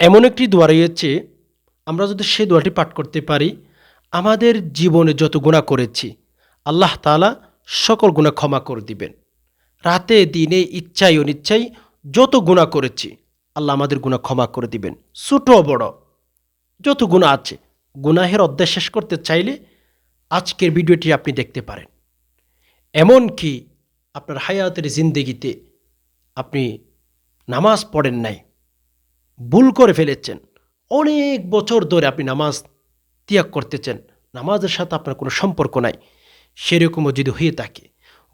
এমন একটি দোয়া রয়েছে, আমরা যদি সে দোয়াটি পাঠ করতে পারি, আমাদের জীবনে যত গুণা করেছি, আল্লাহ তাআলা সকল গুণা ক্ষমা করে দিবেন। রাতে, দিনে ইচ্ছাই অনিচ্ছাই যত গুণা করেছি, আল্লাহ আমাদের গুণা ক্ষমা করে দিবেন। ছোট বড়, যত গুণা আছে, গুনাহের অধ্যায় শেষ করতে চাইলে আজকের ভিডিওটি আপনি দেখতে পারেন। এমনকি আপনার হায়াতের জিন্দেগিতে আপনি নামাজ পড়েন নাই ভুল করে ফেলেছেন। অনেক বছর ধরে আপনি নামাজ ত্যাগ করতেছেন। নামাজের সাথে আপনার কোনো সম্পর্ক নাই। সেরকমও যদি হয়ে থাকে,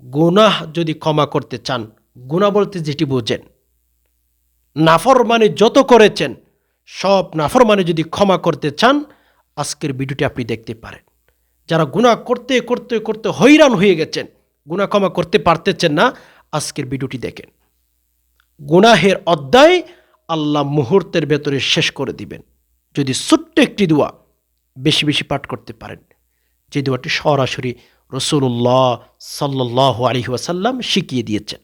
গুনাহ যদি ক্ষমা করতে চান গুণা বলতে যেটি বোঝেন নাফর মানে যত করেছেন, সব নাফর মানে যদি ক্ষমা করতে চান, আজকের ভিডিওটি আপনি দেখতে পারেন। যারা গুনাহ করতে করতে করতে হৈরান হয়ে গেছেন, গুনাহ ক্ষমা করতে পারতেছেন না, আজকের ভিডিওটি দেখেন। গুনাহের অধ্যায় আল্লাহ মুহূর্তের ভেতরে শেষ করে দিবেন। যদি ছোট্ট একটি দোয়া বেশি বেশি পাঠ করতে পারেন। যে দোয়াটি সরাসরি রসুল্লাহ সাল্লাহ আলহি ওয়াসাল্লাম শিখিয়ে দিয়েছেন।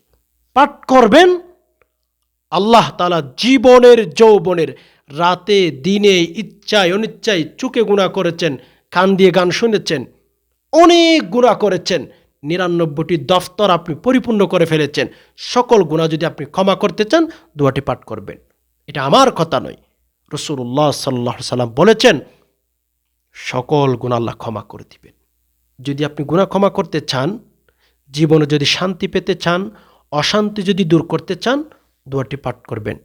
পাঠ করবেন, আল্লাহ তালা জীবনের যৌবনের রাতে, দিনে, ইচ্ছায়, অনিচ্ছায় চুকে গুণা করেছেন, কান দিয়ে গান শুনেছেন, অনেক গুণা করেছেন, নিরানব্বইটি দফতর আপনি পরিপূর্ণ করে ফেলেছেন, সকল গুণা যদি আপনি ক্ষমা করতে চান, দোয়াটি পাঠ করবেন। এটা আমার কথা নয়। রসুল্লাহ সাল্লাহ সাল্লাম বলেছেন, সকল গুণ আল্লাহ ক্ষমা করে দিবেন। যদি আপনি গুণা ক্ষমা করতে চান, জীবনে যদি শান্তি পেতে চান, অশান্তি যদি দূর করতে চান, দোয়াটি পাঠ করবেন,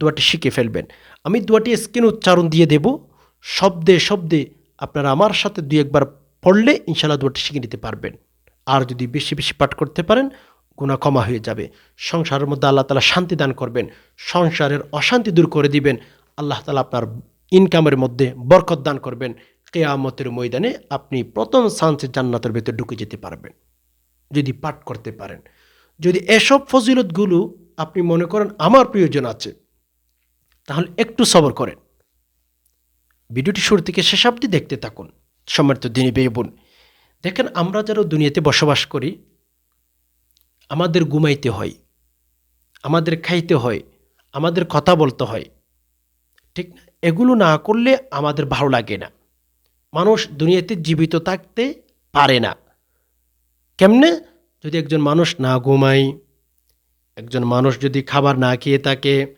দোয়াটি শিখে ফেলবেন। আমি দোয়াটি স্ক্রিন উচ্চারণ দিয়ে দেব। শব্দে শব্দে আপনারা আমার সাথে দুই একবার পড়লে ইনশাল্লাহ দোয়াটি শিখে নিতে পারবেন। আর যদি বেশি বেশি পাঠ করতে পারেন গুণা ক্ষমা হয়ে যাবে। সংসারের মধ্যে আল্লাহ তালা শান্তি দান করবেন। সংসারের অশান্তি দূর করে দিবেন। আল্লাহ তালা আপনার ইনকামের মধ্যে বরকত দান করবেন। কেয়ামতের ময়দানে আপনি প্রথম সান্সের জান্নাতের ভেতরে ঢুকে যেতে পারবেন। যদি পাঠ করতে পারেন। যদি এসব ফজিলতগুলো আপনি মনে করেন আমার প্রয়োজন আছে, তাহলে একটু সবর করেন। ভিডিওটি শুরু থেকে শেষ অবধি দেখতে থাকুন। সম্মানিত দিনী বেয়ে বোন, দেখেন আমরা যারা দুনিয়াতে বসবাস করি আমাদের ঘুমাইতে হয়, আমাদের খাইতে হয়, আমাদের কথা বলতে হয়। ঠিক না? এগুলো না করলে আমাদের ভালো লাগে না। মানুষ দুনিয়াতে জীবিত থাকতে পারে না। কেমনে? যদি একজন মানুষ না ঘুমায়, একজন মানুষ যদি খাবার না খেয়ে থাকে,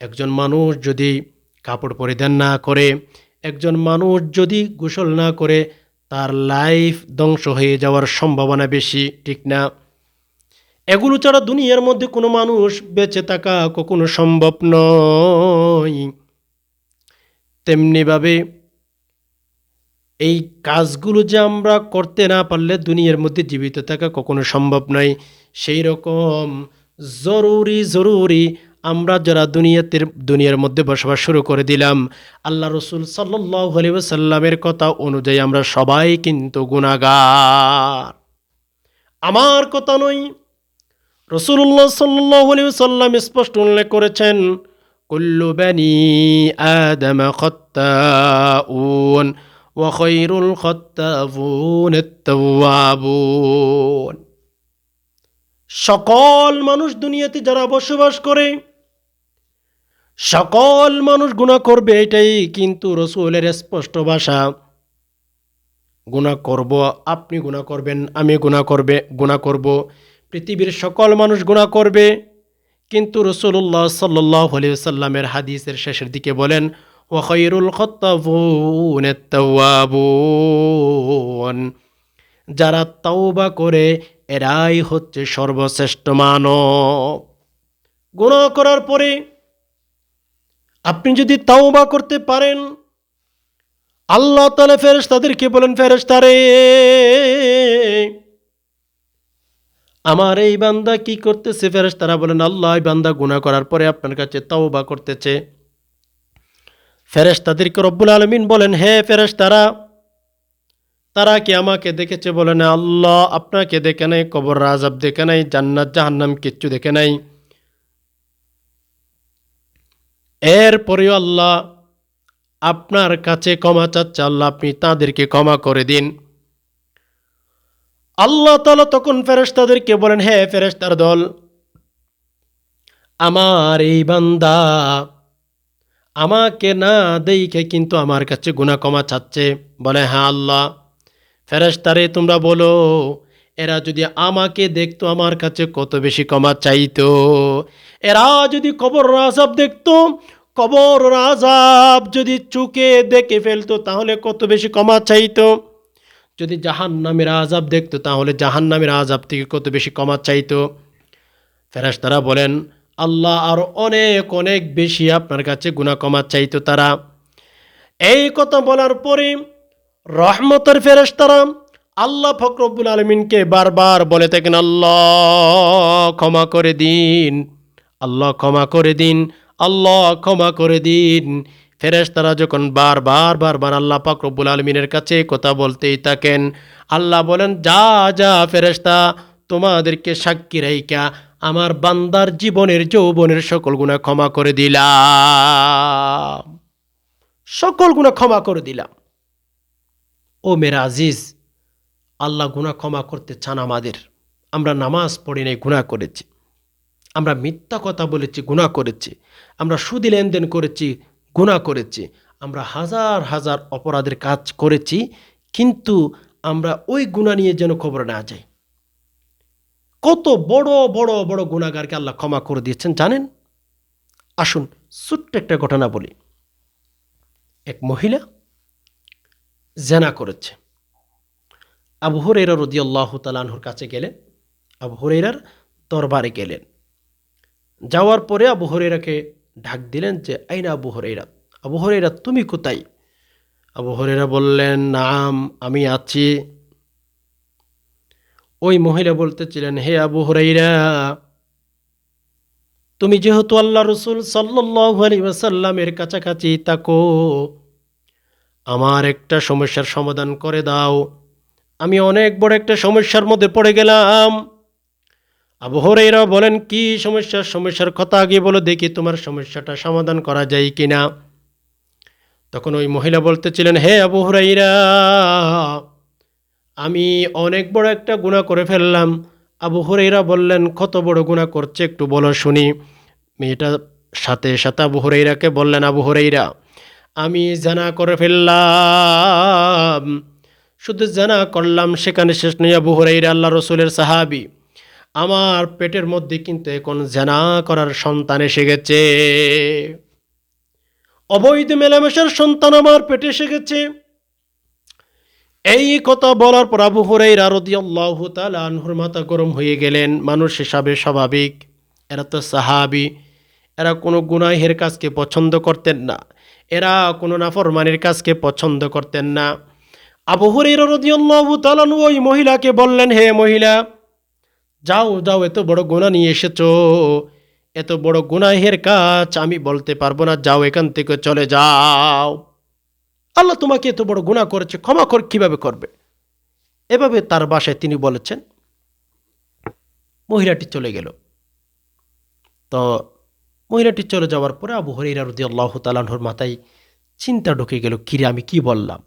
একজন মানুষ যদি কাপড় পরিধান না করে, একজন মানুষ যদি গোসল না করে, তার লাইফ ধ্বংস হয়ে যাওয়ার সম্ভাবনা বেশি, ঠিক না? এগুলো ছাড়া দুনিয়ার মধ্যে কোনো মানুষ বেঁচে থাকা কখনো সম্ভব নয়। তেমনিভাবে এই কাজগুলো যে আমরা করতে না পারলে দুনিয়ার মধ্যে জীবিত থাকা কখনো সম্ভব নয়। সেই রকম জরুরি জরুরি আমরা যারা দুনিয়াতে, দুনিয়ার মধ্যে বসবাস শুরু করে দিলাম, আল্লাহ রসুল সাল্লাহ সাল্লামের কথা অনুযায়ী আমরা সবাই কিন্তু গুণাগার আমার কথা নয় রসুল্লাহ সাল্লি সাল্লাম স্পষ্ট উল্লেখ করেছেন, কুল্লু বানি আদম খত্তাউন ওয়াখৈরুল খত্তাবুন তাওয়াবুন সকল মানুষ দুনিয়াতে যারা বসবাস করে, সকল মানুষ গুণা করবে এটাই কিন্তু রসুলের স্পষ্ট ভাষা। গুণা করব, আপনি গুণা করবেন, আমি গুণা করবে গুণা করব। পৃথিবীর সকল মানুষ গুণা করবে। কিন্তু রসুল্লাহ সাল্লাহ সাল্লামের হাদিসের শেষের দিকে বলেন ওয়াখরুল যারা তাওবা করে, এরাই হচ্ছে সর্বশ্রেষ্ঠ মানব। গুণা করার পরে আপনি যদি তাওবা করতে পারেন, আল্লাহ তালে ফেরেস তাদেরকে বলেন ফেরেস তারে আমার এই বান্দা কি করতেছে? ফেরেস তারা বলেন, আল্লাহ এই বান্দা গুনাহ করার পরে আপনার কাছে তাওবা করতেছে। ফেরেশ তাদেরকে রব্বুল আলমিন বলেন, হে ফেরেশ তারা তারা কি আমাকে দেখেছে? বলে, না, আল্লাহ আপনাকে দেখে নাই কবর রাজাব দেখে নাই, জান্নাত, জাহান্নাম কিচ্ছু দেখে নাই। এরপরেও আল্লাহ আপনার কাছে ক্ষমা চাচ্ছে, আল্লাহ আপনি তাদেরকে ক্ষমা করে দিন। আল্লাহ তালা তখন ফেরেশ তাদেরকে বলেন, হে ফেরেশতার দল, আমার এই বান্দা আমাকে না দেখে কিন্তু আমার কাছে গুণা কমা চাচ্ছে। বলে হ্যাঁ আল্লাহ, ফেরেশতারে তোমরা বলো, এরা যদি আমাকে দেখতো, আমার কাছে কত বেশি ক্ষমা চাইতো। এরা যদি কবর আজাব দেখতো কবর আজাব যদি চুকে দেখে ফেলতো, তাহলে কত বেশি ক্ষমা চাইতো। যদি জাহান নামের আজাব দেখতো, তাহলে জাহান নামের আজাব থেকে কত বেশি ক্ষমা চাইতো? ফেরেশতারা বলেন, আল্লাহ আরও অনেক অনেক বেশি আপনার কাছে গুণা ক্ষমা চাইতো তারা। এই কথা বলার পরে রহমতের ফেরেশতারা আল্লাহ ফকরবুল আলমিনকে বারবার বলে থাকেন, আল্লাহ ক্ষমা করে দিন, আল্লাহ ক্ষমা করে দিন, আল্লাহ ক্ষমা করে দিন। ফেরেশতারা যখন বারবার বারবার আল্লাহ পাক রব্বুল আলমিনের কাছে কথা বলতেই থাকেন, আল্লাহ বলেন, যা যা ফেরেশতা, তোমাদেরকে সাক্ষী রাইকা আমার বান্দার জীবনের, যৌবনের সকল গুণা ক্ষমা করে দিলাম। সকল গুণা ক্ষমা করে দিলাম। ও মেরা আজিজ, আল্লাহ গুণা ক্ষমা করতে চান আমাদের। আমরা নামাজ পড়ি নাই গুণা করেছি। আমরা মিথ্যা কথা বলেছি গুণা করেছি। আমরা সুদি লেনদেন করেছি গুণা করেছি, আমরা হাজার হাজার অপরাধের কাজ করেছি, কিন্তু আমরা ওই গুণা নিয়ে যেন খবর না যাই। কত বড় বড় বড় গুণাগারকে আল্লাহ ক্ষমা করে দিয়েছেন জানেন? আসুন ছোট্ট একটা ঘটনা বলি। এক মহিলা জেনা করেছে। আবু হরেরা রদি আল্লাহ তালানহুর কাছে গেলেন, আবু হরেরার দরবারে গেলেন। যাওয়ার পরে আবু হরেরাকে ঢাক দিলেন যে আইনা আবু হরেরা আবু হরেরা তুমি কোথায়? আবু হরেরা বললেন, নাম, আমি আছি। ওই মহিলা বলতেছিলেন, হে আবু হরাইরা তুমি যেহেতু আল্লাহ রসুল ওয়াসাল্লামের কাছাকাছি তাকো আমার একটা সমস্যার সমাধান করে দাও। আমি অনেক বড় একটা সমস্যার মধ্যে পড়ে গেলাম। আবু হরাইরা বলেন, কি সমস্যার সমস্যার কথা আগে বলো, দেখি তোমার সমস্যাটা সমাধান করা যায় কি না তখন ওই মহিলা বলতেছিলেন, হে আবু হরাইরা আমি অনেক বড় একটা গুণা করে ফেললাম। আবু বললেন, কত বড় গুণা করছে একটু বলো শুনি। মেয়েটা সাথে সাথে আবু বললেন, আবু আমি জানা করে ফেললাম। শুধু জানা করলাম, সেখানে শেষ নেই আবু আল্লাহ রসুলের সাহাবি। আমার পেটের মধ্যে কিন্তু এখন জানা করার সন্তান এসে গেছে। অবৈধ মেলামেশার সন্তান আমার পেটে এসে গেছে। এই কথা বলার পর আবু হুরাইরা রাদিয়াল্লাহু তাআলা আনহুর মাথা গরম হয়ে গেলেন। মানুষ হিসাবে স্বাভাবিক। এরা তো সাহাবি। এরা কোনো গুনাহের কাজকে পছন্দ করতেন না। এরা কোনো নাফরমানের কাজকে পছন্দ করতেন না। আবু হুরাইরা রাদিয়াল্লাহু তাআলা আনহু ওই মহিলাকে বললেন, হে মহিলা যাও যাও, এত বড় গুনাহ নিয়ে এসেছ। এত বড় গুনাহের কাজ আমি বলতে পারব না, যাও এখান থেকে চলে যাও। আল্লাহ তোমাকে এত বড় গুণা করেছে, ক্ষমা কর, কীভাবে করবে? এভাবে তার বাসায় তিনি বলেছেন। মহিলাটি চলে গেল। তো মহিলাটি চলে যাওয়ার পরে আবু হরিরা রদি আল্লাহ তালাহর মাথায় চিন্তা ঢুকে গেল, কিরে, আমি কি বললাম?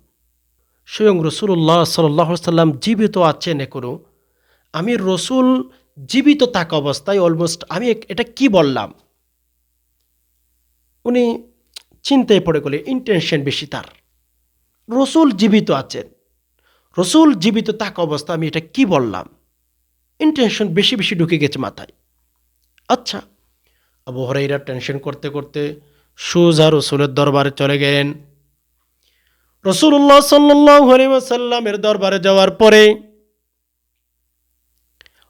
স্বয়ং রসুল্লাহ সাল্লাহ সাল্লাম জীবিত আছেন এখনও? আমি রসুল জীবিত থাকা অবস্থায় অলমোস্ট আমি এটা কি বললাম? উনি চিন্তায় পড়ে গেলে ইন্টেনশন বেশি তার। রসুল জীবিত আছেন। রসুল জীবিত থাকা অবস্থা আমি এটা কি বললাম? ইন্টেনশন বেশি বেশি ঢুকে গেছে মাথায়। আচ্ছা আবু হরাইরা টেনশন করতে করতে সুজা রসুলের দরবারে চলে গেলেন। রসুল্লাহ সাল্লাহ সাল্লামের দরবারে যাওয়ার পরে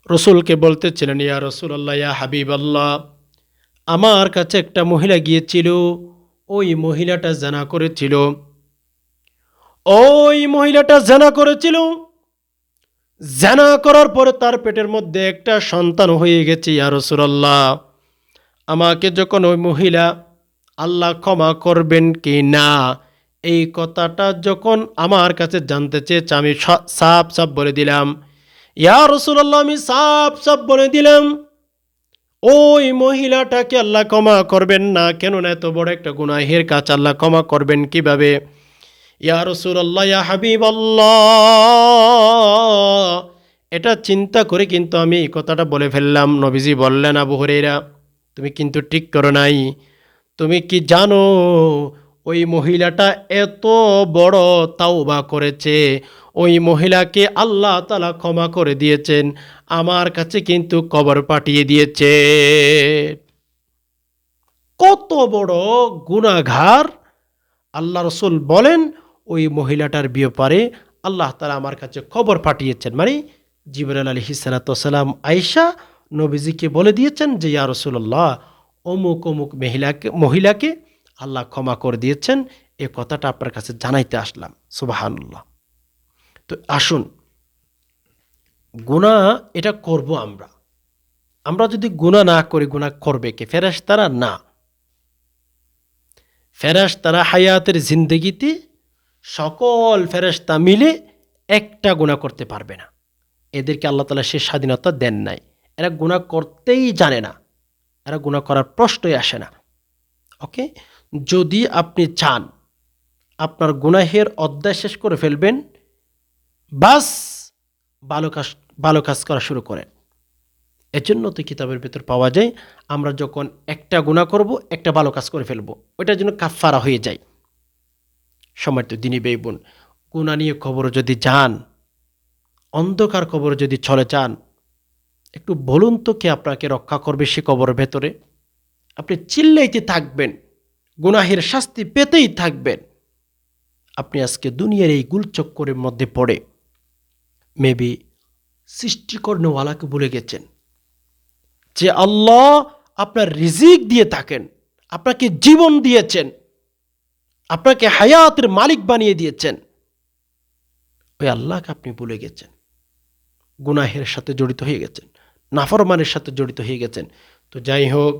রসুলকে বলতেছিলেন, ইয়া রসুল্লাহ ইয়া হাবিব আল্লাহ আমার কাছে একটা মহিলা গিয়েছিল, ওই মহিলাটা জানা করেছিল। ওই মহিলাটা জানা করেছিল। জানা করার পরে তার পেটের মধ্যে একটা সন্তান হয়ে গেছে, ইয়া রসুল্লাহ আমাকে যখন ওই মহিলা, আল্লাহ ক্ষমা করবেন কি না? এই কথাটা যখন আমার কাছে জানতে চেয়েছে, আমি সাপ সাপ বলে দিলাম ইয়া রসুল্লাহ আমি সাপ সাপ বলে দিলাম। ওই মহিলাটাকে আল্লাহ ক্ষমা করবেন না, কেননা এত বড় একটা গুনাহের কাজ আল্লাহ ক্ষমা করবেন কীভাবে? ইয়া রসুল্লাহ ইয়া হাবিব এটা চিন্তা করে কিন্তু আমি এই কথাটা বলে ফেললাম। নবীজি বললেন, আবু হরেরা তুমি কিন্তু ঠিক করো নাই। তুমি কি জানো ওই মহিলাটা এত বড় তাওবা করেছে। ওই মহিলাকে আল্লাহ তালা ক্ষমা করে দিয়েছেন, আমার কাছে কিন্তু কবর পাঠিয়ে দিয়েছে। কত বড় গুণাঘার আল্লাহ রসুল বলেন, ওই মহিলাটার ব্যাপারে আল্লাহ তালা আমার কাছে খবর পাঠিয়েছেন। মানে জিবরাল আলী হিসালাতাম আয়সা নবীজিকে বলে দিয়েছেন যে, ইয়া রসুল্লাহ অমুক অমুক মহিলাকে মহিলাকে আল্লাহ ক্ষমা করে দিয়েছেন। এ কথাটা আপনার কাছে জানাইতে আসলাম। সুবাহান্লাহ তো আসুন গুণা এটা করব আমরা। আমরা যদি গুণা না করি গুণা করবে কে? ফেরাস তারা না। ফেরাস্তারা হায়াতের জিন্দগিতে সকল ফেরেস্তা মিলে একটা গুণা করতে পারবে না। এদেরকে আল্লাহ তালা সে স্বাধীনতা দেন নাই। এরা গুণা করতেই জানে না। এরা গুণা করার প্রশ্নই আসে না। ওকে? যদি আপনি চান আপনার গুনাহের অধ্যায় শেষ করে ফেলবেন, বাস ভালো কাজ ভালো কাজ করা শুরু করেন। এজন্য তো কিতাবের ভেতর পাওয়া যায়, আমরা যখন একটা গুণা করব, একটা ভালো কাজ করে ফেলব, ওইটার জন্য কাফারা হয়ে যায়। সময় তো দিনী বেইবুন গুণা নিয়ে খবর যদি যান, অন্ধকার খবর যদি চলে যান, একটু বলুন তো কে আপনাকে রক্ষা করবে সে কবরের ভেতরে? আপনি চিল্লাইতে থাকবেন। গুনাহের শাস্তি পেতেই থাকবেন। আপনি আজকে দুনিয়ার এই গুলচক্করের মধ্যে পড়ে মেবি সৃষ্টিকর্ণওয়ালাকে ভুলে গেছেন যে আল্লাহ আপনার রিজিক দিয়ে থাকেন, আপনাকে জীবন দিয়েছেন, আপনাকে হায়াতের মালিক বানিয়ে দিয়েছেন। ওই আল্লাহকে আপনি ভুলে গেছেন, গুনাহের সাথে জড়িত হয়ে গেছেন, নাফরমানের সাথে জড়িত হয়ে গেছেন। তো যাই হোক,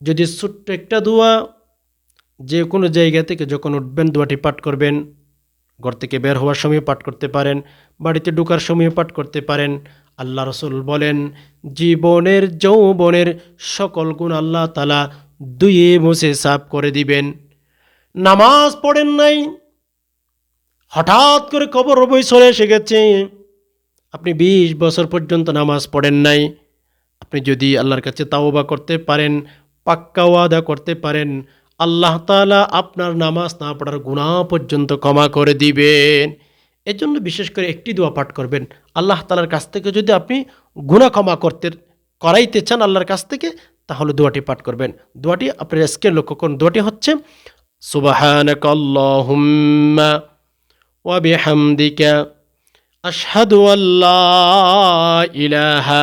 যদি ছোট্ট একটা দোয়া যে কোনো জায়গা থেকে যখন উঠবেন, দোয়াটি পাঠ করবেন, ঘর থেকে বের হওয়ার সময় পাঠ করতে পারেন, বাড়িতে ঢোকার সময় পাঠ করতে পারেন, আল্লাহ রসুল বলেন, জীবনের যৌবনের সকল গুণ আল্লাহ তালা দুয়ে মুছে সাফ করে দিবেন। নামাজ পড়েন নাই, হঠাৎ করে খবর বই চলে এসে গেছে। আপনি বিশ বছর পর্যন্ত নামাজ পড়েন নাই, আপনি যদি আল্লাহর কাছে তাওবা করতে পারেন, পাক্কা ওয়াদা করতে পারেন আল্লাহ তালা আপনার নামাজ না পড়ার গুণা পর্যন্ত ক্ষমা করে দিবেন। এর জন্য বিশেষ করে একটি দোয়া পাঠ করবেন। আল্লাহ তালার কাছ থেকে যদি আপনি গুণা ক্ষমা করতে, করাইতে চান আল্লাহর কাছ থেকে, তাহলে দোয়াটি পাঠ করবেন। দোয়াটি আপনার আজকে লক্ষ্য করুন। দোয়াটি হচ্ছে সুবাহানক আল্লাহুম্মা ওয়া বিহামদিকা আশহাদু আল্লা ইলাহা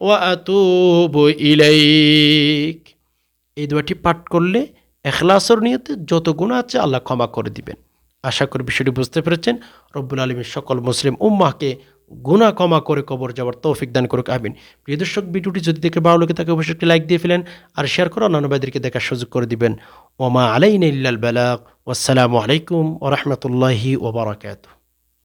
ও ইলাইক। এই দোয়াটি পাঠ করলে এখলাসর নিয়তে যত গুণ আছে আল্লাহ ক্ষমা করে দিবেন। আশা করি বিষয়টি বুঝতে পেরেছেন। রব্বুল আলমীর সকল মুসলিম উম্মাকে গুণা ক্ষমা করে কবর যাওয়ার তৌফিক দান করে আবেন প্রিয় দর্শক, ভিডিওটি যদি দেখে ভালো লোকে তাকে অবশ্যই একটি লাইক দিয়ে ফেলেন আর শেয়ার করে অন্যান্য ভাইদেরকে দেখার সুযোগ করে দিবেন। ওমা আলাইন ইল্লাল বেলাক ওসালামু আলাইকুম ও ওরহমতুল্লাহি ওবরাকাতু